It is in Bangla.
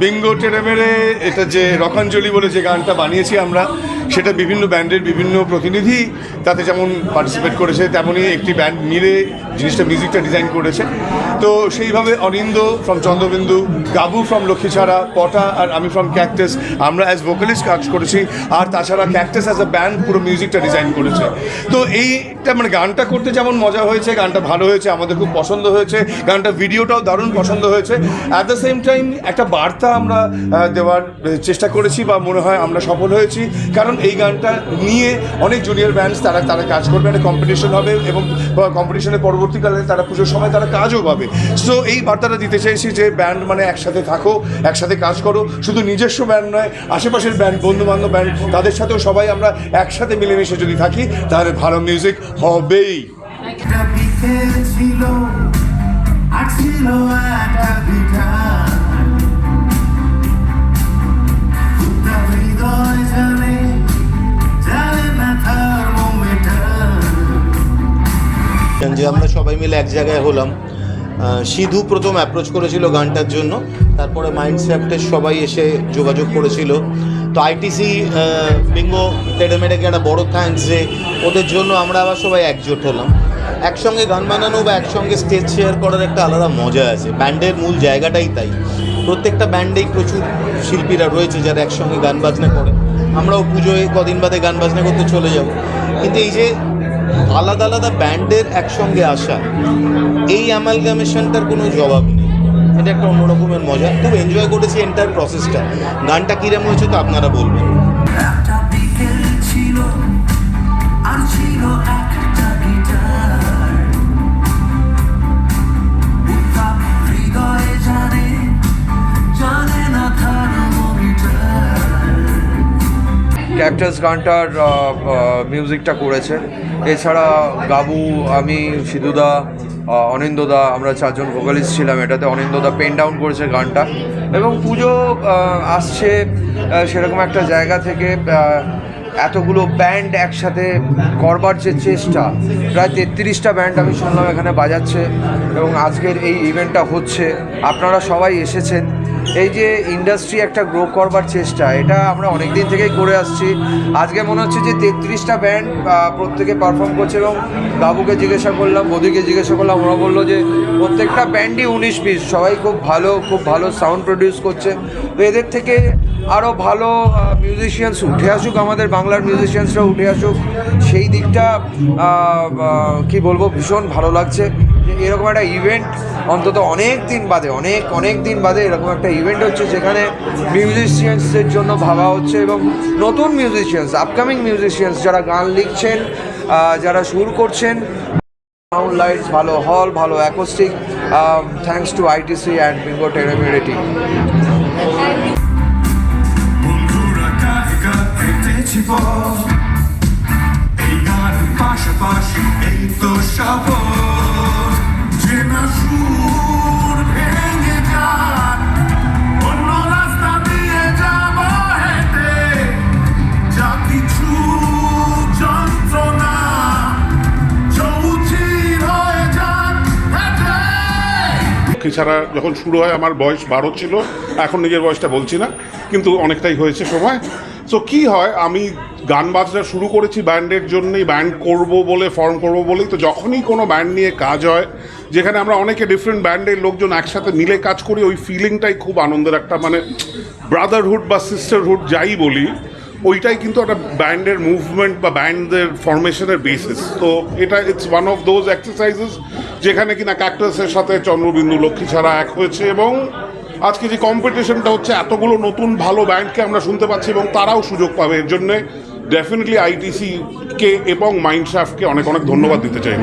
বিঙ্গো টেরে মেরে এটা যে রকাঞ্জলি বলে যে গানটা বানিয়েছি আমরা সেটা বিভিন্ন ব্যান্ডের বিভিন্ন প্রতিনিধি তাতে যেমন পার্টিসিপেট করেছে তেমনই একটি ব্যান্ড মিলে জিনিসটা মিউজিকটা ডিজাইন করেছে। তো সেইভাবে অনিন্দ ফ্রম চন্দ্রবিন্দু, গাবু ফ্রম লক্ষ্মীছাড়া, পটা আর আমি ফ্রম ক্যাকটাস আমরা অ্যাজ ভোকালিস্ট কাজ করেছি। আর তাছাড়া ক্যাকটাস অ্যাজ আ ব্যান্ড পুরো মিউজিকটা ডিজাইন করেছে। তো এইটা মানে গানটা করতে যেমন মজা হয়েছে, গানটা ভালো হয়েছে, আমাদের খুব পছন্দ হয়েছে গানটা ভিডিওটাও দারুণ পছন্দ হয়েছে। অ্যাট দ্য সেম টাইম একটা বার্তা আমরা দেওয়ার চেষ্টা করেছি বা মনে হয় আমরা সফল হয়েছি। কারণ এই গানটা নিয়ে অনেক জুনিয়র ব্যান্ডস তারা তারা কাজ করবে। একটা কম্পিটিশন হবে এবং কম্পিটিশনের পরবর্তীকালে তারা পুজোর সময় তারা কাজও পাবে। সো এই বার্তাটা দিতে চাইছি যে ব্যান্ড মানে একসাথে থাকো, একসাথে কাজ করো। শুধু নিজস্ব ব্যান্ড নয়, আশেপাশের ব্যান্ড বন্ধু বান্ধব ব্যান্ড তাদের সাথেও সবাই আমরা একসাথে মিলেমিশে যদি থাকি, তাহলে ভালো মিউজিক হবেই। ছিল, আর ছিল একটা বিকাল। আমরা সবাই মিলে এক জায়গায় হলাম। সিধু প্রথম অ্যাপ্রোচ করেছিল গানটার জন্য। তারপরে মাইন্ডস্যাফটের সবাই এসে যোগাযোগ করেছিল। তো আইটিসি বিঙ্গো টেডেমেডেকে একটা বড় থ্যাঙ্কস যে, ওদের জন্য আমরা আবার সবাই একজোট হলাম। একসঙ্গে গান বানানো বা একসঙ্গে স্টেজ শেয়ার করার একটা আলাদা মজা আছে। ব্যান্ডের মূল জায়গাটাই তাই। প্রত্যেকটা ব্যান্ডেই প্রচুর শিল্পীরা রয়েছে যারা একসঙ্গে গান বাজনা করে। আমরাও পুজোয় কদিন বাদে গান বাজনা করতে চলে যাব। কিন্তু এই যে আলাদা আলাদা ব্যান্ডের একসঙ্গে আসা, এই অ্যামালগামেশনটার কোনো জবাব নেই। এটা একটা অন্যরকমের মজা। খুব এনজয় করেছি এন্টার প্রসেসটা গানটা কীরকম হয়েছে তো আপনারা বলবেন। ক্যাকটাস গানটার মিউজিকটা করেছে। এছাড়া গাবু, আমি, সিধুদা অনিন্দদা আমরা চারজন ভোকালিস্ট ছিলাম এটাতে। অনিন্দদা পেন ডাউন করেছে গানটা। এবং পুজো আসছে সেরকম একটা জায়গা থেকে এতগুলো ব্যান্ড একসাথে করবার যে চেষ্টা, প্রায় তেত্রিশটা ব্যান্ড আমি শুনলাম এখানে বাজাচ্ছে। এবং আজকের এই ইভেন্টটা হচ্ছে। আপনারা সবাই এসেছেন। এই যে ইন্ডাস্ট্রি একটা গ্রো করবার চেষ্টা, এটা আমরা অনেক দিন থেকেই করে আসছি। আজকে মনে হচ্ছে যে তেত্রিশটা ব্যান্ড প্রত্যেকে পারফর্ম করছে এবং বাবুকে জিজ্ঞাসা করলাম, বধুকে জিজ্ঞাসা করলাম, ওরা বলল যে প্রত্যেকটা ব্যান্ডই উনিশ পিস সবাই খুব ভালো খুব ভালো সাউন্ড প্রডিউস করছে। তো এদের থেকে আরও ভালো মিউজিশিয়ানস উঠে আসুক, আমাদের বাংলার মিউজিশিয়ানসরা উঠে আসুক। সেই দিকটা কি বলব, ভীষণ ভালো লাগছে। এরকম একটা ইভেন্ট অন্তত অনেক দিন বাদে, অনেক অনেক দিন বাদে এরকম একটা ইভেন্ট হচ্ছে যেখানে মিউজিশিয়ানসদের জন্য ভাবা হচ্ছে এবং নতুন মিউজিশিয়ানস আপকামিং মিউজিশিয়ানস যারা গান লিখছেন যারা সুর করছেন সাউন্ড লাইটস ভালো হল ভালো acoustic thanks to ITC and Bingo টেরামিউনিটি এই তো ছাড়া যখন শুরু হয়, আমার বয়স বারো ছিল, এখন নিজের বয়সটা বলছি না, কিন্তু অনেকটাই হয়েছে সময়। সো কি হয়, আমি গান বাজনা শুরু করেছি ব্যান্ডের জন্যই ব্যান্ড করব বলে ফর্ম করব বলেই, তো যখনই কোনো ব্যান্ড নিয়ে কাজ হয়, যেখানে আমরা অনেকে ডিফারেন্ট ব্যান্ডের লোকজন একসাথে মিলে কাজ করি, ওই ফিলিংটাই খুব আনন্দের একটা মানে ব্রাদারহুড বা সিস্টারহুড যাই বলি ওইটাই কিন্তু একটা ব্যান্ডের মুভমেন্ট বা ব্যান্ডের ফরমেশনের বেসিস তো এটা it's one of those exercises যেখানে কিনা ক্যাক্টাসের সাথে চন্দ্রবিন্দু লক্ষ্মী ছাড়া এক হয়েছে এবং আজকে যে কম্পিটিশনটা হচ্ছে, এতগুলো নতুন ভালো ব্যান্ডকে আমরা শুনতে পাচ্ছি এবং তারাও সুযোগ পাবে। এর জন্যে ডেফিনেটলি আইটিসিকে এবং মাইন্ডশাফটকে অনেক অনেক ধন্যবাদ দিতে চাইব।